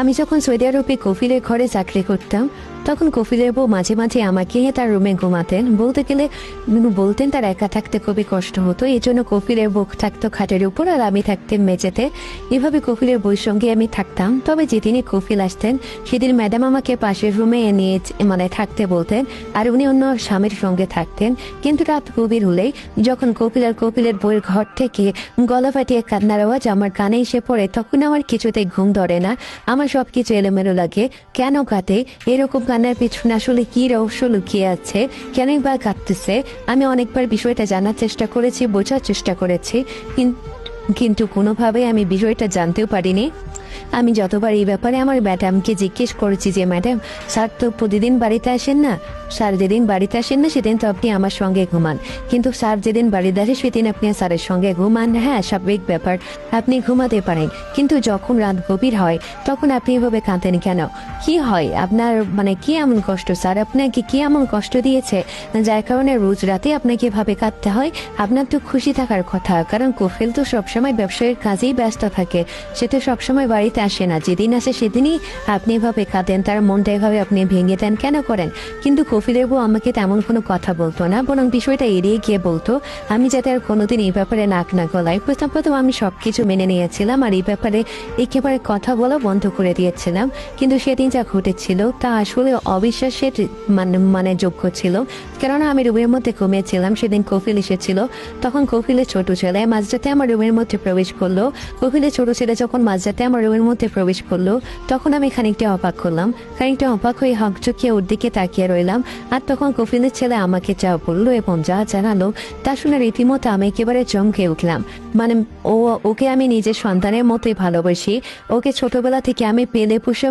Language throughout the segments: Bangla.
আমি যখন সৌদি আরবে কফিলের ঘরে চাকরি করতাম তখন কফিলের বউ মাঝে মাঝে আমাকে তার রুমে ঘুমাতেন। বলতে গেলে বলতেন, তার একা থাকতে খুবই কষ্ট হতো। এই জন্য কফিলের বউ থাকতো খাটের উপর আর আমি থাকতাম মেঝেতে। এভাবে কফিলের বউর সঙ্গে আমি থাকতাম। তবে যেদিনই কফিল আসতেন, সেদিন ম্যাডাম আমাকে পাশের রুমে নিয়ে মানে থাকতে বলতেন, আর উনি অন্য স্বামীর সঙ্গে থাকতেন। কিন্তু রাত গভীর হলেই যখন কপিল আর কপিলের বইয়ের ঘর থেকে গলা ফাটিয়ে কান্নার আওয়াজ আমার কানে এসে পড়ে, তখন আমার কিছুতেই ঘুম ধরে না। আমার সব কিছু এলোমেলো লাগে। কেন কাটে এরকম কান্নার পিছনে আসলে কি রহস্য লুকিয়ে আছে? কেন বা কাঁদতেছে? আমি অনেকবার বিষয়টা জানার চেষ্টা করেছি, বোঝার চেষ্টা করেছি কিন্তু কোনোভাবে আমি বিষয়টা জানতেও পারিনি। আমি যতবার এই ব্যাপারে আমার ম্যাডামকে জিজ্ঞেস করেছি যে, ম্যাডাম, স্যার তো প্রতিদিন বাড়িতে আসেন না? স্যার, যেদিন বাড়িতে আসেন না, সেদিন তো আপনি আমার সঙ্গে ঘুমান। কিন্তু স্যার, যেদিন বাড়িতে আসে, সেদিন আপনি স্যারের সঙ্গে ঘুমান। হ্যাঁ স্বাভাবিক ব্যাপার, আপনি ঘুমাতে পারেন। কিন্তু যখন রাত গভীর হয়, তখন আপনি এভাবে কাঁদেন কেন? কি হয়? আপনার মানে কি এমন কষ্ট? স্যার, আপনাকে কি এমন কষ্ট দিয়েছে? যার কারণে রোজ রাতে আপনাকে এভাবে কাঁদতে হয়? আপনার তো খুশি থাকার কথা। কারণ কোফেল তো সবসময় ব্যবসায়ের কাজেই ব্যস্ত থাকে। সে তো সবসময় বাড়িতে আসে না। যেদিন আসে সেদিনই আপনি এভাবে কাঁদেন, তার মনটা এভাবে আপনি ভেঙে দেন, কেন করেন? কিন্তু কফিলের বউ আমাকে তেমন কোনো কথা বলতো না, বরং বিষয়টা এড়িয়ে গিয়ে বলতো, আমি যাতে আর কোনোদিন এই ব্যাপারে নাক না গলাই প্রথম প্রথম আমি সব কিছু মেনে নিয়েছিলাম আর এই ব্যাপারে একেবারে কথা বলা বন্ধ করে দিয়েছিলাম। কিন্তু সেদিন যা ঘটেছিল তা আসলে অবিশ্বাসের মানে মানে যোগ্য ছিল। কেননা আমি রুমের মধ্যে ঘুমিয়েছিলাম, সেদিন কফিল এসেছিল। তখন কফিলের ছোট ছেলে মাঝরাতে আমার রুমের মধ্যে প্রবেশ করল। কফিলের ছোট ছেলে যখন মাঝরাতে আমার রুমের মধ্যে প্রবেশ করল। তখন আমি খানিকটা অবাক করলাম খানিকটা অবাক হয়ে হকচকিয়ে ওর দিকে তাকিয়ে রইলাম। আর তখন কফিলের ছেলে আমাকে চা পড়ল এবং যা জানালো তা শুনে রীতিমতো আমি একেবারে চমকে উঠলাম। মানে ও, ওকে আমি নিজের সন্তানের মতোই ভালোবাসি। ওকে ছোটবেলা থেকে আমি পেলে পুষে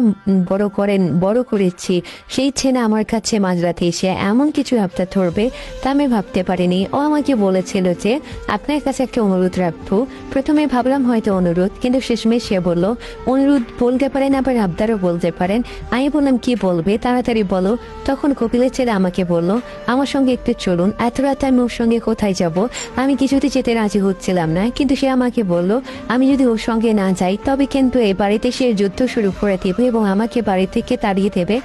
বড় করেন, বড় করেছি। সেই ছেলে আমার কাছে মাঝরাতে এসে এমন কিছু আপনার ধরবে তা আমি ভাবতে পারিনি। ও আমাকে বলেছিল যে, আপনার কাছে একটা অনুরোধ রাখব। প্রথমে ভাবলাম হয়তো অনুরোধ, কিন্তু শেষমেশ সে বলল, অনুরোধ বলতে পারেন, আবার আবদারও বলতে পারেন। আমি বললাম, কি বলবে? তাড়াতাড়ি বলো। তখন কপিলের ছেলে আমাকে বলল, আমার সঙ্গে একটু চলুন। এত রাতে আমি ওর সঙ্গে কোথায় যাব? আমি কিছুতে যেতে রাজি হচ্ছিলাম না। কিন্তু সে আমাকে বলল, আমি যদি ওর সঙ্গে না যাই, তবে কিন্তু এই বাড়িতে সে যুদ্ধ শুরু করে দেবে এবং আমাকে বাড়ি থেকে তাড়িয়ে দেবে।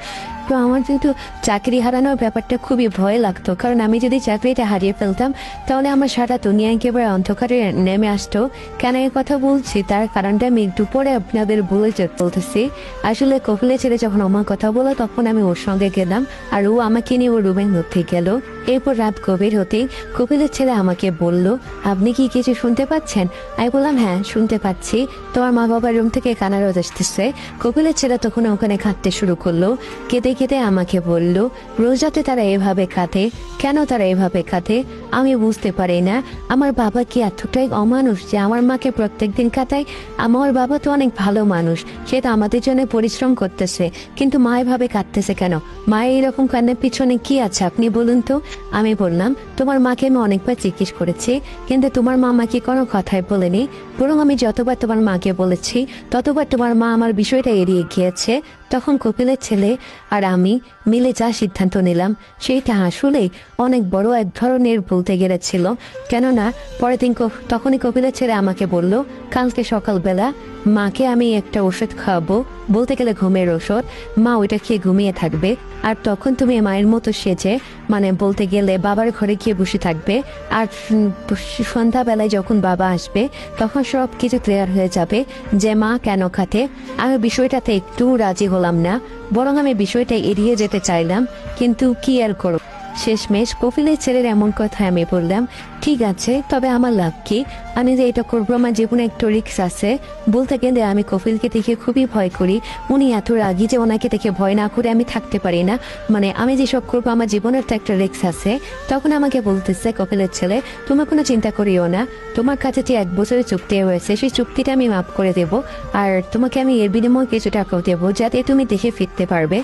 তো আমার কিন্তু চাকরি হারানোর ব্যাপারটা খুবই ভয় লাগতো, কারণ আমি যদি চাকরিটা হারিয়ে ফেলতাম, তাহলে আমার সারা দুনিয়া একেবারে অন্ধকারে নেমে আসতো। কেন এই কথা বলছি? তার কারণটা আমি একটু পরে আপনাদের বলে বলতেছি। আসলে কপিলে ছেড়ে যখন আমার কথা বলো তখন আমি ওর সঙ্গে গেলাম, আর ও আমাকে নিয়ে ওর রুমের মধ্যে গেল। এরপর রাত গভীর হতেই কপিলের ছেলে আমাকে বলল, আপনি কি কিছু শুনতে পাচ্ছেন? আমি বললাম হ্যাঁ শুনতে পাচ্ছি। তোমার মা বাবার রুম থেকে কানার আওয়াজ আসতেছে। কপিলের ছেলে তখন ওখানে কাঁদতে শুরু করল। কেঁদে কেঁদে আমাকে বলল, রোজ রাতে তারা এভাবে কাঁদে। কেন তারা এভাবে কাঁদে? আমি বুঝতে পারি না। আমার বাবা কি এতটাই অমানুষ যে আমার মাকে প্রত্যেকদিন কাটায় আমার বাবা তো অনেক ভালো মানুষ। সে তো আমাদের জন্য পরিশ্রম করতেছে। কিন্তু মা এভাবে কাঁদতেছে কেন? মা এইরকম কান্নার পিছনে কি আছে আপনি বলুন তো? আমি বললাম, তোমার মাকে আমি অনেকবার জিজ্ঞেস করেছি, কিন্তু তোমার মা আমাকে কোনো কথাই বলেনি। বরং আমি যতবার তোমার মাকে বলেছি, ততবার তোমার মা আমার বিষয়টা এড়িয়ে গিয়েছে। তখন কপিলের ছেলে আর আমি মিলে যা সিদ্ধান্ত নিলাম, সেইটা আসলেই অনেক বড় এক ধরনের বলতে গেলেছিল কেননা, পরের দিন তখনই কপিলের ছেলে আমাকে বলল, কালকে সকালবেলা মাকে আমি একটা ওষুধ খাওয়াবো। বলতে গেলে ঘুমের ওষুধ মা ওইটা খেয়ে ঘুমিয়ে থাকবে। আর তখন তুমি মায়ের মতো সেজে মানে বলতে গেলে বাবার ঘরে গিয়ে বসে থাকবে। আর সন্ধ্যাবেলায় যখন বাবা আসবে, তখন সব কিছু ক্লিয়ার হয়ে যাবে যে মা কেন খাতে। আমি বিষয়টাতে একটু রাজি হলাম না। বরং আমি বিষয়টা এড়িয়ে যেতে চাইলাম, কিন্তু কি আর করব? শেষমেশ কপিলের ছেলের এমন কথা আমি বললাম, ঠিক আছে, তবে আমার লাভ কি? আমি যে এটা করব, আমার জীবনে একটু রিক্স আছে। বলতে গেলে আমি কপিলকে দেখে খুবই ভয় করি। উনি এত রাগি যে ওনাকে দেখে ভয় না করে আমি থাকতে পারি না। মানে আমি যেসব করব, আমার জীবনের তো একটা রিক্স আছে। তখন আমাকে বলতেছে কপিলের ছেলে, তোমার কোনো চিন্তা করিও না। তোমার কাছে যে এক বছরের চুক্তি হয়েছে সেই চুক্তিটা আমি মাফ করে দেব। আর তোমাকে আমি এর বিনিময়ে কিছু টাকাও দেবো, যাতে তুমি দেখে ফিরতে পারবে।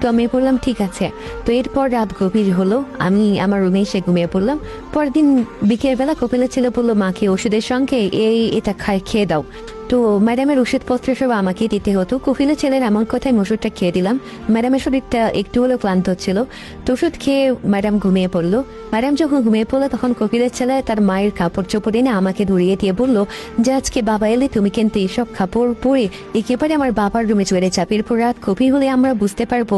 তো আমি বললাম, ঠিক আছে। তো এরপর রাত গভীর হলো। আমি আমার রুমে এসে ঘুমিয়ে পড়লাম। পরদিন দিন বিকেলবেলা কপিলের ছেলে বলল, মাকে ওষুধের সঙ্গে এই, এটা খায়, খেয়ে দাও। তো, ম্যাডামের ওষুধপত্র সব আমাকেই দিতে হতো। কফিলের ছেলের এমন কথায় ওষুধটা খেয়ে দিলাম। ম্যাডামের শরীরটা একটু হলেও ক্লান্ত ছিল। তো ওষুধ খেয়ে ম্যাডাম ঘুমিয়ে পড়ল। ম্যাডাম যখন ঘুমিয়ে পড়ল, তখন কফিলের ছেলে তার মায়ের কাপড় চোপড় এনে আমাকে ধরিয়ে দিয়ে বলল, যে আজকে বাবা এলে তুমি কিন্তু এইসব কাপড় পরে একেবারে আমার বাবার রুমে চলে যাবে। এরপর রাত কফি হলে আমরা বুঝতে পারব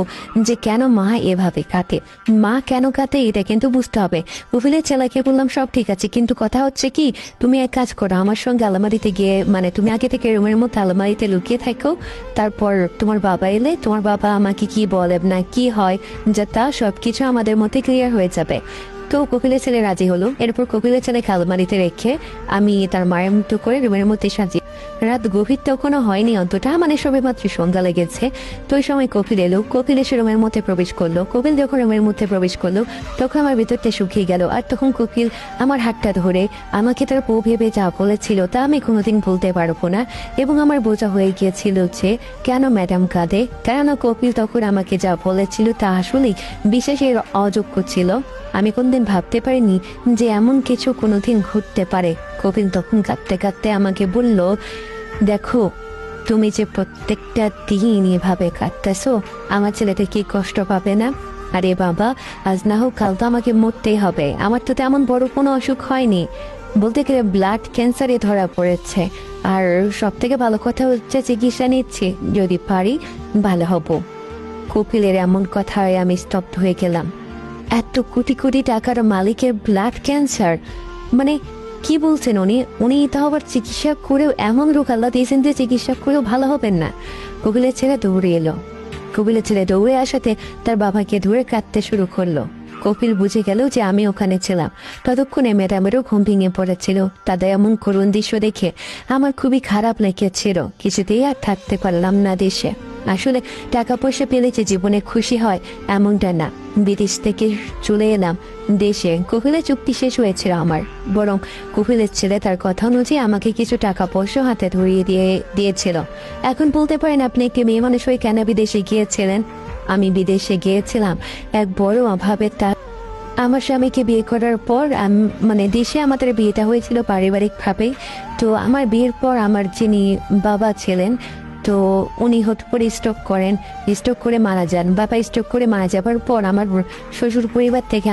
যে কেন মা এভাবে কাটে মা কেন কাটে এটা কিন্তু বুঝতে হবে। কফিলের ছেলেকে বললাম, সব ঠিক আছে, কিন্তু কথা হচ্ছে কি, তুমি এক কাজ করো, আমার সঙ্গে আলমারিতে গিয়ে মানে তুমি আগে থেকে রুমের মধ্যে আলমারিতে লুকিয়ে থাকো, তারপর তোমার বাবা এলে তোমার বাবা আমাকে কি বলে না কি হয়, যা তা সব কিছু আমাদের মধ্যে ক্লিয়ার হয়ে যাবে। তো কোকিলের ছেলে রাজি হলো। এরপর কোকিলের ছেলে আলমারিতে রেখে আমি তার মায়ের মতো করে রুমের মধ্যে সাজি রাত গভীর তখনও হয়নি অন্তটা মানে সবে মাত্র সন্ধ্যা লেগেছে। তো ওই সময় কপিল এলো। কপিল এসে রুমের মধ্যে প্রবেশ করল। কপিল যখন রুমের মধ্যে প্রবেশ করল, তখন আমার ভিতরটা শুকিয়ে গেল। আর তখন কপিল আমার হাতটা ধরে আমাকে তার বউ ভেবে যা বলেছিল তা আমি কোনোদিন ভুলতে পারব না এবং আমার বোঝা হয়ে গিয়েছিল যে, কেন ম্যাডাম কাঁদে? কেননা কপিল তখন আমাকে যা বলেছিল তা আসলেই বিশেষের অযোগ্য ছিল? আমি কোনদিন ভাবতে পারিনি যে এমন কিছু কোনোদিন ঘটতে পারে। কপিল তখন কাঁদতে কাঁদতে আমাকে বলল, দেখো, তুমি যে প্রত্যেকটা দিন এভাবে কাটতেছো আমার ছেলেটা কি কষ্ট পাবে না? আরে বাবা, আজ না হোক কাল তো আমাকে মরতেই হবে, আমার তো তেমন বড় কোনো অসুখ হয়নি। বলতে গেলে ব্লাড ক্যান্সারে ধরা পড়েছে, আর সব থেকে ভালো কথা হচ্ছে চিকিৎসা নিচ্ছি, যদি পারি ভালো হব। কপিলের এমন কথায় আমি স্তব্ধ হয়ে গেলাম। এত কোটি কোটি টাকার মালিকের ব্লাড ক্যান্সার মানে কি বলছেন উনি? উনি তাও আবার চিকিৎসা করেও এমন রোগ আল্লাহ দিয়েছেন যে চিকিৎসা করেও ভালো হবেন না। কপিলের ছেলে দৌড়ে এলো। কপিলের ছেলে দৌড়ে আসাতে তার বাবাকে ধরে কাঁদতে শুরু করল। কপিল বুঝে গেল যে আমি ওখানে ছিলাম। ততক্ষণে ম্যাডামেরও ঘুম ভেঙে পড়েছিল। তাদের এমন করুণ দৃশ্য দেখে আমার খুবই খারাপ লেগেছিল। কিছুতেই আর থাকতে পারলাম না দেশে। আসলে টাকা পয়সা পেলে যে জীবনে খুশি হয়, এমনটা না। বিদেশ থেকে চলে এলাম। দেশে কপিলের চুক্তি শেষ হয়েছিল আমার। বরং কপিলের ছেলে তার কথা অনুযায়ী আমাকে কিছু টাকা পয়সা হাতে ধরিয়ে দিয়ে, দিয়েছিল। এখন বলতে পারেন আপনি একটি মেয়ে মানুষ হয়ে কেন বিদেশে গিয়েছিলেন? আমি বিদেশে গিয়েছিলাম এক বড় অভাবের তার আমার স্বামীকে বিয়ে করার পর মানে দেশে আমাদের বিয়েটা হয়েছিল পারিবারিকভাবে। তো আমার বিয়ের পর আমার যিনি বাবা ছিলেন তো উনি হট পরে স্ট্রোক করেন স্ট্রোক করে মারা যান। বাবা স্ট্রোক করে মারা যাবার পর আমার শ্বশুর পরিবার থেকে